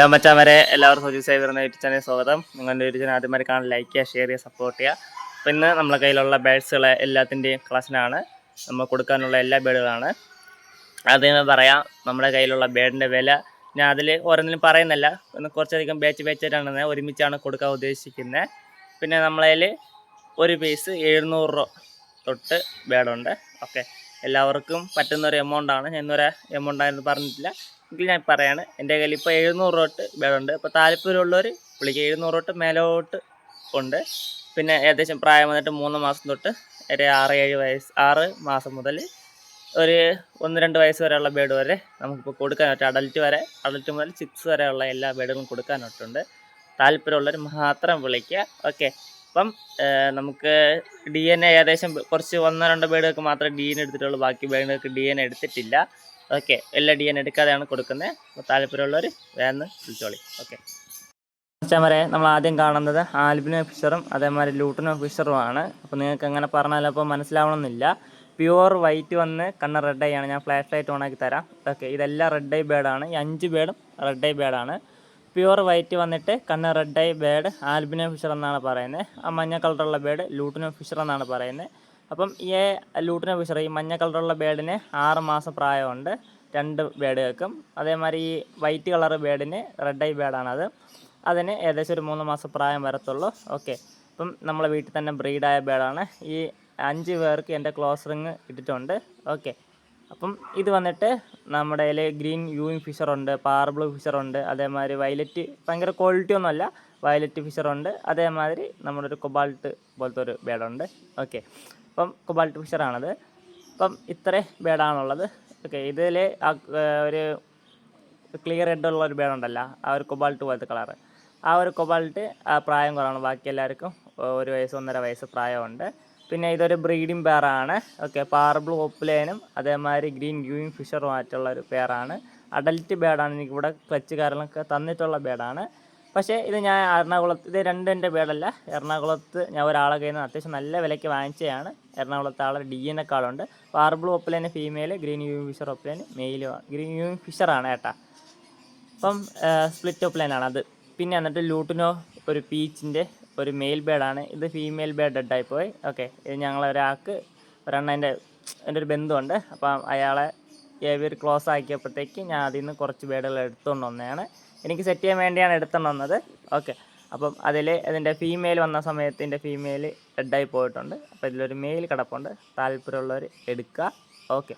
എല്ലാവരും എല്ലാവർക്കും Suji cyber YouTube channel സ്വാഗതം. നിങ്ങളുടെ യൂട്യൂബ് ചാനൽ ആദ്യമായി കാണാൻ ലൈക്ക് ചെയ്യുക ഷെയർ ചെയ്യുക സപ്പോർട്ട് ചെയ്യുക. അപ്പോൾ ഇന്ന് നമ്മളെ കയ്യിലുള്ള ബേഡ്സുകളെ എല്ലാത്തിന്റെയും കളക്ഷനാണ് നമ്മൾ കൊടുക്കാനുള്ള എല്ലാ ബേഡുകളാണ് ആദ്യമേ പറയാം നമ്മുടെ കയ്യിലുള്ള ബേഡിന്റെ വില. ഞാൻ അതിൽ ഓരോന്നിലും പറയുന്നില്ല. ഒന്ന് കുറച്ചധികം ബാച്ച് ബാച്ചായിട്ടാണ് ഒരുമിച്ചാണ് കൊടുക്കാൻ ഉദ്ദേശിക്കുന്നത് പിന്നെ നമ്മളതിൽ ഒരു പീസ് എഴുന്നൂറ് രൂപ തൊട്ട് ബേഡുണ്ട് ഓക്കെ എല്ലാവർക്കും പറ്റുന്ന ഒരു ആണ്. ഞാൻ ഇന്നൊരു എമൗണ്ട് ആയിരുന്നു പറഞ്ഞിട്ടില്ല. എങ്കിൽ ഞാൻ പറയാണ് എന്റെ കയ്യിൽ ഇപ്പോൾ എഴുന്നൂറ് തൊട്ട് ബേഡുണ്ട് അപ്പോൾ താല്പര്യമുള്ളവർ വിളിക്കുക എഴുന്നൂറ് തൊട്ട് മേലോട്ട് ഉണ്ട്. പിന്നെ ഏകദേശം പ്രായം വന്നിട്ട് മൂന്ന് മാസം തൊട്ട് ഒരു ആറ് ഏഴ് വയസ്സ് ആറ് മാസം മുതൽ ഒരു ഒന്ന് രണ്ട് വയസ്സ് വരെയുള്ള ബേഡ് വരെ നമുക്കിപ്പോൾ കൊടുക്കാൻ പറ്റും അഡൽറ്റ് വരെ അഡൽറ്റ് മുതൽ സിക്സ് വരെയുള്ള എല്ലാ ബേഡുകളും കൊടുക്കാനായിട്ടുണ്ട്. താല്പര്യമുള്ളവർ മാത്രം വിളിക്കുക. ഓക്കെ അപ്പം നമുക്ക് ഡി എൻ എ ഏകദേശം കുറച്ച് ഒന്നോ രണ്ടോ ബേഡുകൾക്ക് മാത്രമേ ഡി എൻ എടുത്തിട്ടുള്ളൂ. ബാക്കി ബേഡുകൾക്ക് ഡി എൻ എടുത്തിട്ടില്ല. ഓക്കെ എല്ലാ ഡി എൻ എടുക്കാതെയാണ് കൊടുക്കുന്നത്. അപ്പോൾ താല്പര്യമുള്ളവർ വേഗം വിളിച്ചോളി. ഓക്കെ. വരെ നമ്മൾ ആദ്യം കാണുന്നത് ആൽബിനോ ഫിഷറും അതേമാതിരി ലൂട്ടിനോ ഫിഷറുമാണ് അപ്പോൾ നിങ്ങൾക്ക് അങ്ങനെ പറഞ്ഞാലും അപ്പോൾ മനസ്സിലാവണമെന്നില്ല. പ്യുവർ വൈറ്റ് വന്ന് കണ്ണ് റെഡ് ഐ ആണ്. ഞാൻ ഫ്ലാഷ് ലൈറ്റ് ഓണാക്കി തരാം. ഓക്കെ ഇതെല്ലാം റെഡ് ഐ ബേഡാണ് ഈ അഞ്ച് ബേഡും റെഡ് ഐ ബേഡാണ് പ്യുവർ വൈറ്റ് വന്നിട്ട് കണ്ണ് red eye bird albino fisher എന്നാണ് പറയുന്നത്. ആ മഞ്ഞ കളറുള്ള ബേഡ് ലൂട്ടിനോ ഫിഷർ എന്നാണ് പറയുന്നത്. അപ്പം ഈ ലൂട്ടിനോ ഫിഷർ ഈ മഞ്ഞ കളറുള്ള ബേഡിന് ആറ് മാസം പ്രായമുണ്ട്. രണ്ട് ബേഡുകൾക്കും അതേമാതിരി ഈ വൈറ്റ് കളർ ബേഡിന് റെഡ് ഐ ബേഡാണത് അതിന് ഏകദേശം ഒരു മൂന്ന് മാസം പ്രായം വരത്തുള്ളൂ. ഓക്കെ അപ്പം നമ്മളെ വീട്ടിൽ തന്നെ ബ്രീഡായ ബേഡാണ് ഈ അഞ്ച് പേർക്ക് എന്റെ ക്ലോസ് റിങ് ഇട്ടിട്ടുണ്ട്. ഓക്കെ അപ്പം ഇത് വന്നിട്ട് നമ്മുടെ കയ്യിൽ ഗ്രീൻ യൂയിങ് ഫിഷറുണ്ട് പാർബ്ലൂ ഫിഷറുണ്ട് അതേമാതിരി വയലറ്റ് ഭയങ്കര ക്വാളിറ്റി ഒന്നുമല്ല വയലറ്റ് ഫിഷറുണ്ട് അതേമാതിരി നമ്മുടെ ഒരു കൊബാൾട്ട് പോലത്തെ ഒരു ബേഡുണ്ട്. ഓക്കെ. അപ്പം കൊബാൾട്ട് ഫിഷറാണത്. അപ്പം ഇത്രേ ബേഡാണുള്ളത്. ഓക്കെ ഇതിൽ ഒരു ക്ലിയർ റെഡ് ഉള്ള ഒരു ബേഡുണ്ടല്ലോ ആ ഒരു കൊബാൾട്ട് പോലത്തെ കളറ് ആ ഒരു കൊബാൾട്ട് പ്രായം കുറവാണ്. ബാക്കി എല്ലാവർക്കും ഒരു വയസ്സ് ഒന്നര വയസ്സ് പ്രായമുണ്ട്. പിന്നെ ഇതൊരു ബ്രീഡിംഗ് പെയറാണ് ഓക്കെ പാർബിൾ ഓപ്പ്ലേനും അതേമാതിരി ഗ്രീൻ ഗ്യൂയിങ് ഫിഷറുമായിട്ടുള്ള ഒരു പെയറാണ് അഡൽറ്റ് ബേഡാണ് എനിക്കിവിടെ ക്ലച്ച് കാര്യങ്ങളൊക്കെ തന്നിട്ടുള്ള ബേഡാണ്. പക്ഷേ ഇത് ഞാൻ എറണാകുളത്ത് ഇത് രണ്ടും എന്റെ ബേഡല്ല. എറണാകുളത്ത് ഞാൻ ഒരാളെ കയ്യിൽ നിന്ന് അത്യാവശ്യം നല്ല വിലയ്ക്ക് വാങ്ങിച്ചതാണ്. എറണാകുളത്ത് ആളെ ഡി എൻ എക്കാളുണ്ട് pearl opaline female green green fisher opaline മെയിലും ഗ്രീൻ ഗ്രീൻ ഫിഷറാണ് ഏട്ടാ. അപ്പം സ്പ്ലിറ്റ് ഓഫ് അത് പിന്നെ എന്നിട്ട് ലൂട്ടിനോ ഒരു പീച്ചിന്റെ ഒരു മെയിൽ ബേഡാണ്. ഇത് ഫീമെയിൽ ബേഡ് ഡെഡായിപ്പോയി ഓക്കെ ഇത് ഞങ്ങളൊരാൾക്ക് ഒരെണ്ണം എന്റെ എന്റെ ഒരു ബന്ധുണ്ട് അപ്പം അയാളെ ഏവിയർ ക്ലോസ് ആക്കിയപ്പോഴത്തേക്ക് ഞാൻ അതിൽ നിന്ന് കുറച്ച് ബേഡുകൾ എടുത്തുകൊണ്ട് വന്നതാണ്. എനിക്ക് സെറ്റ് ചെയ്യാൻ വേണ്ടിയാണ് എടുത്തുകൊണ്ട് വന്നത്. ഓക്കെ അപ്പം അതിൽ ഇതിന്റെ ഫീമെയിൽ വന്ന സമയത്ത് ഇതിന്റെ ഫീമെയിൽ ഡെഡായി പോയിട്ടുണ്ട്. അപ്പോൾ ഇതിലൊരു മെയിൽ കിടപ്പുണ്ട്. താല്പര്യമുള്ളവർ എടുക്കുക. ഓക്കെ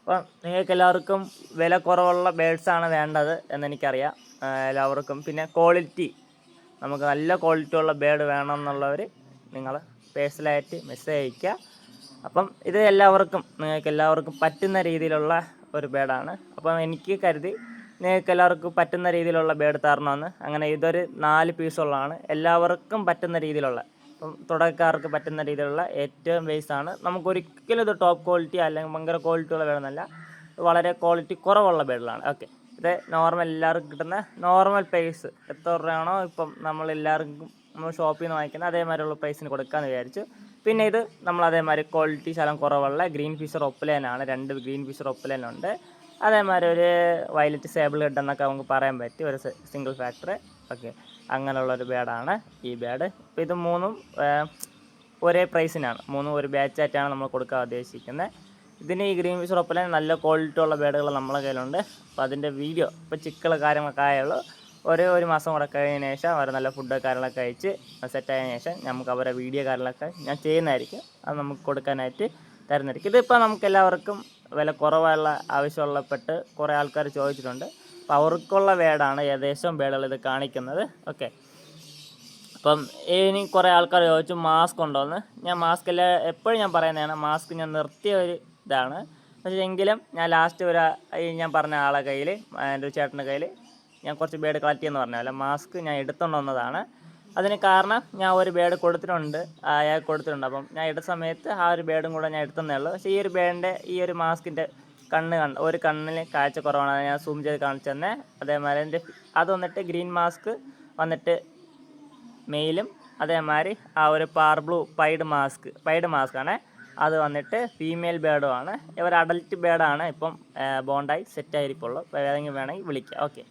അപ്പം നിങ്ങൾക്ക് എല്ലാവർക്കും വില കുറവുള്ള ബേഡ്സാണ് വേണ്ടത് എന്നെനിക്കറിയാം എല്ലാവർക്കും. പിന്നെ ക്വാളിറ്റി നമുക്ക് നല്ല ക്വാളിറ്റി ഉള്ള ബേഡ് വേണമെന്നുള്ളവർ നിങ്ങൾ പേഴ്സണലായിട്ട് മെസ്സേജ് അയക്കുക അപ്പം ഇത് എല്ലാവർക്കും നിങ്ങൾക്ക് എല്ലാവർക്കും പറ്റുന്ന രീതിയിലുള്ള ഒരു ബേഡാണ് അപ്പം എനിക്ക് കരുതി നിങ്ങൾക്ക് എല്ലാവർക്കും പറ്റുന്ന രീതിയിലുള്ള ബേഡ് തരണമെന്ന്. അങ്ങനെ ഇതൊരു നാല് പീസുള്ളതാണ് എല്ലാവർക്കും പറ്റുന്ന രീതിയിലുള്ള ഇപ്പം തുടക്കക്കാർക്ക് പറ്റുന്ന രീതിയിലുള്ള ഏറ്റവും ബേസാണ് നമുക്കൊരിക്കലും ഇത് ടോപ്പ് ക്വാളിറ്റി അല്ലെങ്കിൽ ഭയങ്കര ക്വാളിറ്റിയുള്ള ബേഡൊന്നല്ല വളരെ ക്വാളിറ്റി കുറവുള്ള ബേഡിലാണ് ഓക്കെ ഇത് നോർമൽ എല്ലാവർക്കും കിട്ടുന്ന നോർമൽ പ്രൈസ് എത്ര രൂപയാണോ ഇപ്പം നമ്മൾ എല്ലാവർക്കും നമ്മൾ ഷോപ്പിൽ നിന്ന് വാങ്ങിക്കുന്ന അതേമാതിരിയുള്ള പ്രൈസിന് കൊടുക്കാമെന്ന് വിചാരിച്ചു. പിന്നെ ഇത് നമ്മൾ അതേമാതിരി ക്വാളിറ്റി ശലം കുറവുള്ള ഗ്രീൻ ഫിഷർ ഒപ്പലേനാണ് രണ്ട് ഗ്രീൻ ഫിഷർ ഒപ്പലേനുണ്ട് അതേമാതിരി ഒരു വയലറ്റ് സേബിൾ ഹെഡ് എന്നൊക്കെ നമുക്ക് പറയാൻ പറ്റും. ഒരു സിംഗിൾ ഫാക്ടർ ഓക്കെ അങ്ങനെയുള്ളൊരു ബേഡാണ് ഈ ബേഡ് ഇപ്പോൾ ഇത് മൂന്നും ഒരേ പ്രൈസിനാണ് മൂന്നും ഒരു ബാച്ചായിട്ടാണ് നമ്മൾ കൊടുക്കാൻ ഉദ്ദേശിക്കുന്നത്. ഇതിന് ഈ ഗ്രീൻ ഫിഷ് ഒപ്പല നല്ല ക്വാളിറ്റി ഉള്ള ബേഡുകൾ നമ്മളെ കയ്യിലുണ്ട്. അപ്പോൾ അതിന്റെ വീഡിയോ ഇപ്പോൾ ചിക്കള കാര്യങ്ങളൊക്കെ ആയുള്ളൂ. ഒരു ഒരു മാസം കൂടെ കഴിഞ്ഞതിന് ശേഷം അവർ നല്ല ഫുഡ് കാര്യങ്ങളൊക്കെ സെറ്റ് സെറ്റായതിനു ശേഷം നമുക്ക് അവരെ വീഡിയോ കാര്യങ്ങളൊക്കെ ഞാൻ ചെയ്യുന്നതായിരിക്കും. അത് നമുക്ക് കൊടുക്കാനായിട്ട് തരുന്നതായിരിക്കും. ഇതിപ്പോൾ നമുക്ക് എല്ലാവർക്കും വില കുറവുള്ള ആവശ്യമുള്ളപ്പെട്ട് കുറേ ആൾക്കാർ ചോദിച്ചിട്ടുണ്ട്. അപ്പോൾ അവർക്കുള്ള വേടാണ് ഏകദേശം വേടുകൾ ഇത് കാണിക്കുന്നത്. ഓക്കെ അപ്പം ഇനി കുറേ ആൾക്കാർ ചോദിച്ചു മാസ്ക് ഉണ്ടോയെന്ന് ഞാൻ മാസ്ക് എല്ലാം എപ്പോഴും ഞാൻ പറയുന്നതാണ് മാസ്ക് ഞാൻ നിർത്തിയ ഒരു ഇതാണ്. പക്ഷേ എങ്കിലും ഞാൻ ലാസ്റ്റ് ഒരു ഞാൻ പറഞ്ഞ ആളെ കയ്യിൽ എന്റെ ഒരു ചേട്ടന്റെ കയ്യിൽ ഞാൻ കുറച്ച് ബേഡ് കളക്ട് ചെയ്യുന്ന അല്ല മാസ്ക് ഞാൻ എടുത്തുകൊണ്ട് വന്നതാണ്. അതിന് കാരണം ഞാൻ ഒരു ബേഡ് കൊടുത്തിട്ടുണ്ട് അയാൾ കൊടുത്തിട്ടുണ്ട്. അപ്പം ഞാൻ എടുത്ത സമയത്ത് ആ ഒരു ബേഡും കൂടെ ഞാൻ എടുത്തതേ ഉള്ളൂ. പക്ഷേ ഈ ഒരു ബേഡിന്റെ ഈ ഒരു മാസ്കിന്റെ കണ്ണ് കണ്ട് ഒരു കണ്ണിൽ കാഴ്ച കുറവാണ്. ഞാൻ സൂം ചെയ്ത് കാണിച്ചു തന്നെ. അതേമാതിരി എന്റെ അത് വന്നിട്ട് ഗ്രീൻ മാസ്ക് വന്നിട്ട് മെയിലും അതേമാതിരി ആ ഒരു parblue pied mask pied mask ആണ്. അത് വന്നിട്ട് ഫീമെയിൽ ബേഡും ആണ്. ഇവർ അഡൽറ്റ് ബേഡാണ് ഇപ്പം ബോണ്ടായി സെറ്റായിരിക്കുള്ളൂ ഏതെങ്കിലും വേണമെങ്കിൽ വിളിക്കുക ഓക്കെ